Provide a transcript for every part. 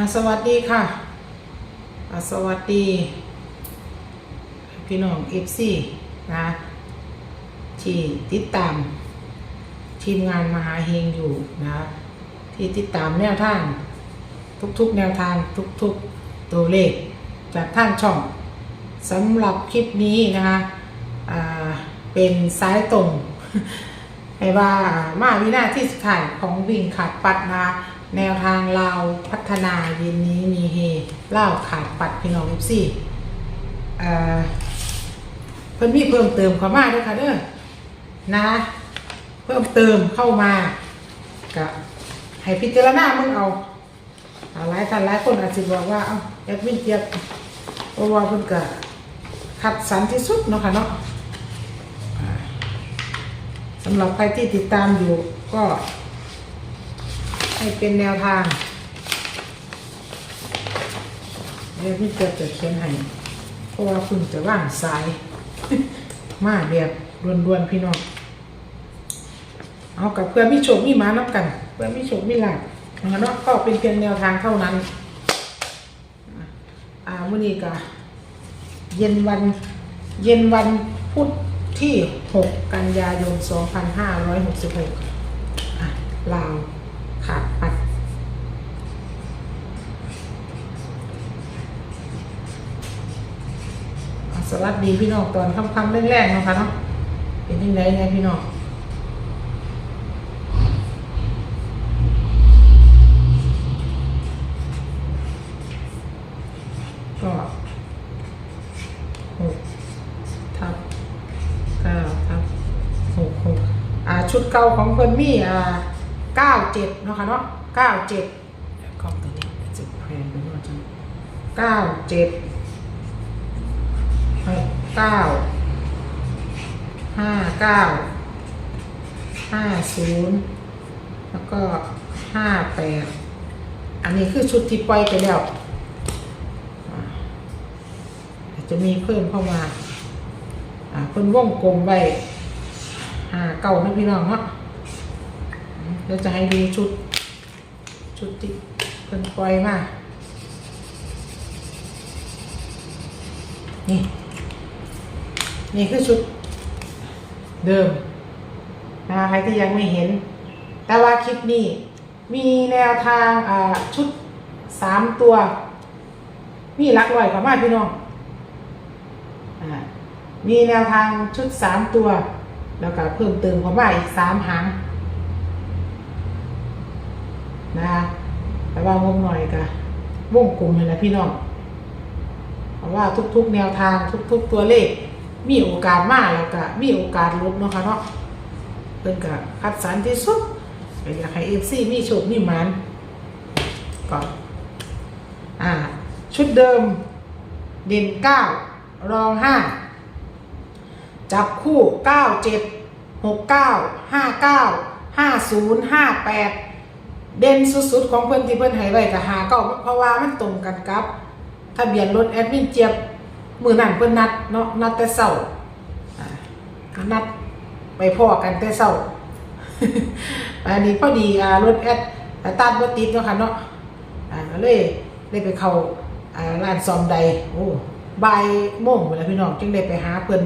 อะสวัสดีค่ะอะสวัสดี พี่น้องเอฟซีนะที่ติดตาม ทีมงานมหาเฮงอยู่นะที่ติดตามแนวทาง ทุกๆ แนวทางทุกๆตัวเลข จากท่างช่องสำหรับคลิปนี้นะคะอ่าเป็นสายตรงให้ว่ามาวินาที่สุดท้ายของวิ่งขาดปัดนะ แนวทางลาพัฒนาเย็นนี้มีเฮเล่าขาดปัดพี่น้องเอฟซีเพิ่นมีเพิ่มเติมเข้ามาด้วยค่ะเด้อนะเพิ่มเติมเข้ามากับให้พิจารณามึงเอาอ่าหลายท่านหลายคนอาจจะบอกว่าเอ้าแอดมินเจียบเพราะว่าเพิ่นก็คัดสรรที่สุดเนาะค่ะเนาะสำหรับใครที่ติดตามอยู่ก็ ให้เป็นแนวทางเดี๋ยวพี่เกิดจะเขียนให้เพราะว่าคุณจะว่างสาย มาแบบรวนๆพี่น้อง เอากับเพื่อนมิโชคมีหมานับกัน เพื่อนมิโชคมีหลักนะคะเนาะก็เป็นเพียงแนวทางเท่านั้น อ่ามื่อนี้ก็เย็นวัน เย็นวันพุธที่ 6 กันยายน 2566อะลาว ขาดปัดอสวัสดีพี่น้องตอนค่ำๆแรกๆเนาะคะเนาะเป็นยังไงไงพี่น้องก็หกทับเก้าทับหกหกอ่าชุดเก่าของเพิ่นมีอ่า เก้าเจ็ดเนาะค่ะเนาะเก้าเจ็ดกล้องตัวนี้จะแพงไปด้วยจังเก้าเจ็ดหกเก้าห้าเก้าห้าศูนย์แล้วก็ห้าแปดอันนี้คือชุดที่ปล่อยไปแล้วจะมีเพิ่มเข้ามาอ่าเพิ่นวงกลมไว้ห้าเก้านะพี่น้องเนาะ เดี๋ยวจะให้ดูชุด ชุดที่เพิ่นปล่อยมา นี่ นี่คือชุดเดิมนะคะใครที่ยังไม่เห็น แต่ว่าคลิปนี้ มีแนวทางอ่าชุดสามตัว มีหลักร้อยกว่ามาพี่น้องอ่ามีแนวทางชุดสามตัว แล้วก็เพิ่มเติมเข้ามาอีกสามหาง นะคะแต่ว่าวงหน่อยก็วงกลุ่มเลยนะพี่น้องเพราะว่าทุกๆแนวทางทุก ๆ ตัวเลข มีโอกาสมากแล้วก็มีโอกาสลดเนาะค่ะเนาะเพิ่นก็คัดสรรที่สุดก็อยากให้เอฟซีมีโชคมีมานก่อนอ่า ชุดเดิม เด่นเก้ารองห้าจับคู่เก้าเจ็ดหกเก้าห้าเก้าห้าศูนย์ห้าแปด เด่นสุดๆของเพื่อนที่เพื่อนให้ไว้กับหาเก้าเพราะว่ามันตรงกันกับทะเบียนรถแอดมินเจี๊ยบมือนั่นเพิ่อนนัดเนาะนัดแต่เช้าอ่านัดไปพ่อกันแต่เช้าอันนี้พอดีรถแอดอ่าตัดบ่ติดเนาะค่ะเนาะอ่าเลยได้ไปเข้าอ่าร้านซอมใดโอ้บ่ายโมงพุ่นล่ะพี่น้องจึงได้ไปหาเพิ่น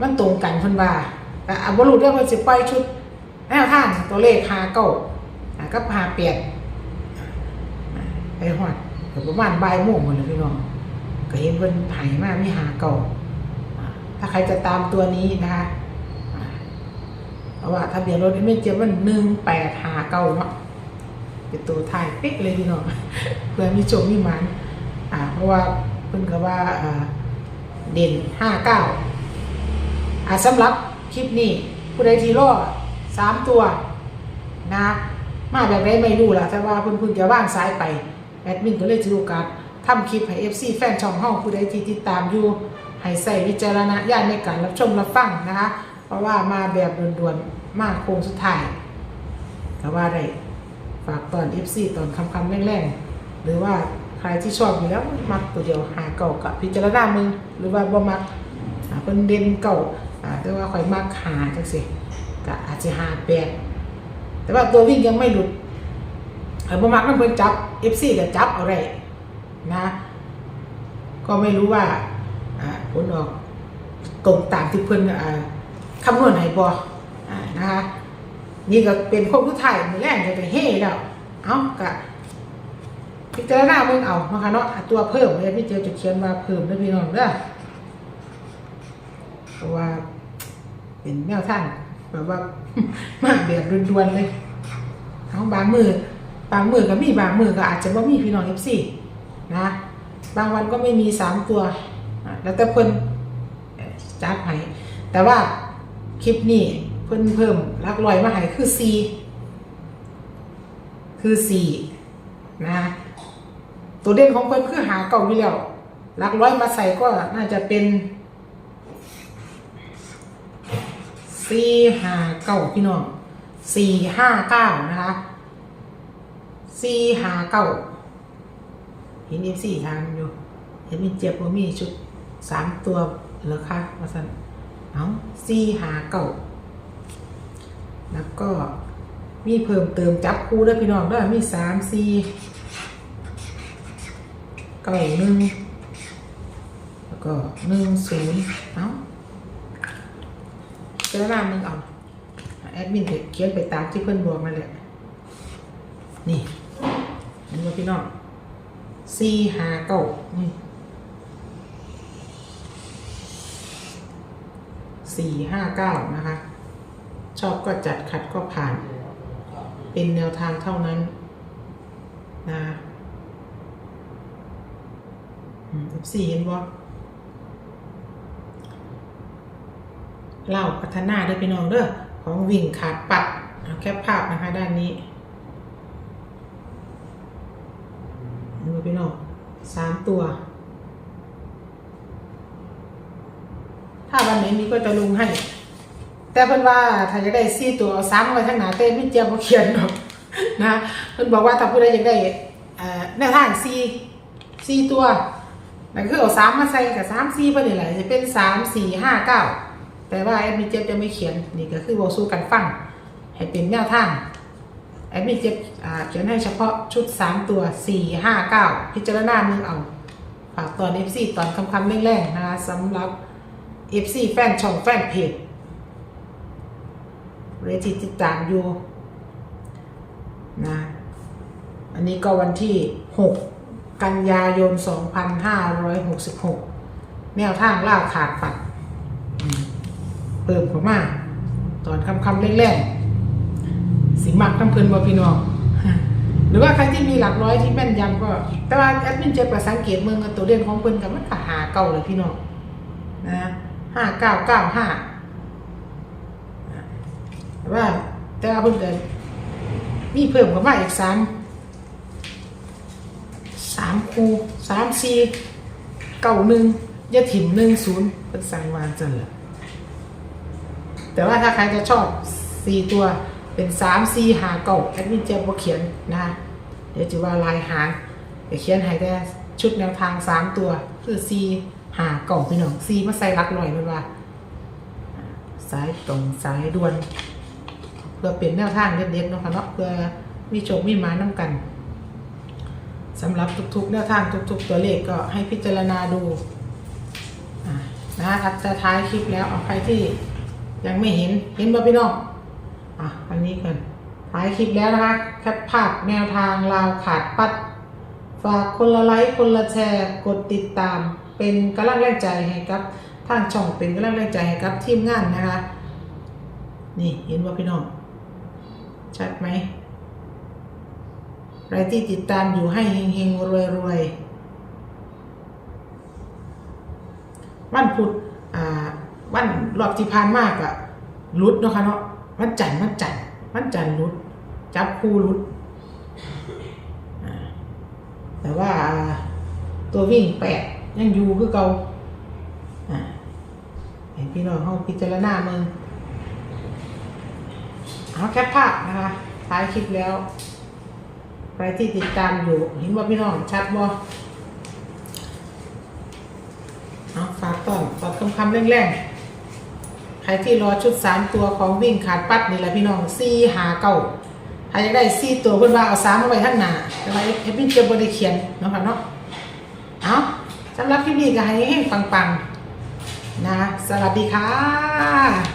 มันตรงกันเพิ่นว่าอ่าบ่รู้เรื่องว่าสิปล่อยชุดแนวทางตัวเลขหาเก่า กับหาเปียดไปฮอดก็ประมาณบ่ายโมงหมดเลยพี่น้องก็เห็นเพิ่นไผ่มามีหาเก่าถ้าใครจะตามตัวนี้นะคะเพราะว่าทะเบียนรถไม่เจ็บมันหนึ่งแปดหาเก่าเนาะเป็นตัวไทยเป๊กเลยพี่น้องเพื่อมีโชคมีมันอ่า เพราะว่าเพิ่นก็ว่าอ่าเด่นห้าเก้าอ่าสำหรับคลิปนี้ผู้ใดที่รอสามตัวนะ มาแบบไรไม่รู้ล่ะแต่ว่าเพิ่นเพิ่งจะว่างซ้ายไปแอดมินก็เลยถือโอกาสทำคลิปให้ FC แฟนช่องห้องผู้ใดที่ติดตามอยู่ให้ใส่วิจารณญาณในการรับชมรับฟังนะคะ เพราะว่ามาแบบด่วนๆมาโค้งสุดท้ายแต่ว่าได้ฝากตอน FC ตอนคำคำๆแรงๆหรือว่าใครที่ชอบอยู่แล้วมักตัวเดียวหาเก่ากับพิจารณามึงหรือว่าบ่มักอ่าเป็นเด่นเก่าอ่าแต่ว่าข่อยมักหาจังสิก็อาจจะหาแปด แต่ว่าตัววิ่งยังไม่หลุดเออบ่มักน้ำเพิ่นจับ FC ก็จับเอาได้นะ ก็ไม่รู้ว่าอ่าผลออกตรงตามที่เพิ่นอ่าคำนวณให้บอนะคะนี่ก็เป็นคนผู้ไทยมือแรกจะไปเฮ่แล้วเอ้ากะพิจารณาเบิ่งเอานะคะเนาะตัวเพิ่มเลยพี่เจจะเขียนมาเพิ่มนะพี่น้องเด้อเพราะว่าเป็นแนวทาง แบบว่า มาแบบด่วนๆเลยเอาบางมือบางมือก็มีบางมือก็อาจจะบ่ามีพี่น้อง FC นะบางวันก็ไม่มีสามตัว แล้วแต่เพิ่นจัดให้แต่ว่าคลิปนี้เพิ่นเพิ่มลักลอยมาให้คือ C คือ4นะตัวเด่นของเพิ่นคือหาเก่าอยู่แล้วลักร้อยมาใส่ก็น่าจะเป็น สี่ห้าเก้าพี่น้องสี่ห้าเก้านะคะสี่ห้าเก้าเห็นเอฟซีทางอยู่ เห็นมีเจ็บว่ามีชุดสามตัวเหรอคะมาสั่นเอาซีหาเก่าแล้วก็มีเพิ่มเติมจับคู่ด้วยพี่น้องด้วยมีสามซีเก้าหนึ่งแล้วก็หนึ่งศูนย์เอ้า เจ้าหน้ามึงเอาแอดมินเขียนไปตามที่เพื่อนบอกนั่นแหละนี่เห็นไหมพี่น้องสี่หาเก้านี่สี่ห้าเก้านะคะ ชอบก็จัดขัดก็ผ่าน เป็นแนวทางเท่านั้นนะสี่เห็นบ่ เล่าพัฒนาด้พี่น้องเด้อของวิ่งขาดปัดเอาแคปภาพนะคะด้านนี้ดูพี่น้องสามตัว ถ้าวันไหนมีก็จะลงให้ แต่เพิ่นว่าถ้าจะได้สี่ตัวเอาสามไว้ทั้งหนาเต้ไม่เจียมบ่เขียนหรอกนะเพิ่นบอกว่าถ้าผู้ใดอยากได้เอ่อแนวทางสี่สี่ตัวนั่นคือเอาสามมาใส่กับสามสี่เพิ่นนี่แหละจะเป็นสามสี่ห้าเก้า แต่ว่าแอดมินเจ็บจะไม่เขียนนี่ก็คือบอสู้กันฟังให้เป็นแนวทางแอดมินเจ็บอ่าเขียนให้เฉพาะชุด 3 ตัว 4 5 9 พิจารณามือเอาฝากตอน FC ตอนคำคำแรงๆนะคะสำหรับ FC แฟนช่องแฟนเพจเรจิติดตามอยู่นะอันนี้ก็วันที่ 6 กันยายน 2566 แนวทางล่าขาดปัด เปิดเข้ามาตอนคำคำแรงๆสิมักน้ำเพลินบ่พี่น้องหรือว่าใครที่มีหลักร้อยที่แม่นยำก็ แต่ว่าแอดมินเจ็บประสังเกตเมืองกับตัวเด่นของเพิ่นกับมันก็หาเก่าเลยพี่น้องนะห้าเก้าเก้าห้าแต่ว่าแต่ว่าเพิ่นเกิดมีเพิ่มเข้ามาอีกสามสามคูสามสี่เก้าหนึ่งยาถิ่มหนึ่งศูนย์เป็นสั่งวางจังเลย แต่ว่าถ้าใครจะชอบสี่ตัวเป็นสามซีหาเก่าแอดมินเจ็บว่าเขียนนะคะเดี๋ยวจะว่าลายหางแต่เขียนให้ได้ชุดแนวทางสามตัว คือสี่หาเก่าพี่น้องสี่มาใส่รักหน่อยมันว่าสายตรงสายด่วนเพื่อเป็นแนวทางเด็ดๆเนาะค่ะเนาะเพื่อมีโชคมีมาน้ำกันสำหรับทุกๆแนวทางทุก ๆ ตัวเลขก็ให้พิจารณาดูนะคะทักจะท้ายคลิปแล้วเอาใครที่ ยังไม่เห็นเห็นบ่พี่น้องอะอันนี้กันท้ายคลิปแล้วนะคะแคปภาพแนวทางลาวขาดปัด ฝากคนละไลค์คนละแชร์ กดติดตาม เป็นกำลังแรงใจให้กับทางช่องเป็นกำลังแรงใจให้กับทีมงานนะคะ นี่เห็นว่าพี่น้องชัดไหมใครที่ติดตามอยู่ให้เฮงๆรวยๆวันพุธ วันรอบที่ผ่านมากอะรุดเนาะค่ะเนาะวันจันทร์วันจันทร์วันจันทร์รุด จับคู่รุด แต่ว่าตัววิ่งแปดยังอยู่คือเก่าอ่าเห็นพี่น้องเขาพิจารณามึงเอาแคปภาพนะคะท้ายคลิปแล้วใครที่ติดตามอยู่เห็นว่าพี่น้องชัดบ่เอาฝากต้อนตอบคำคำๆแรงๆ ใครที่รอชุดสามตัวของวิ่งขาดปัดนี่แหละพี่น้องซี่หาเก่าใครอยากได้ซี่ตัวเพิ่นว่าเอาสามมาไว้ข้างหน้าแต่ว่าเอฟมินจะบ่ได้เขียนเนาะค่ะเนาะเอาสำหรับคลิปนี้ก็ให้ปังๆนะสวัสดีค่ะ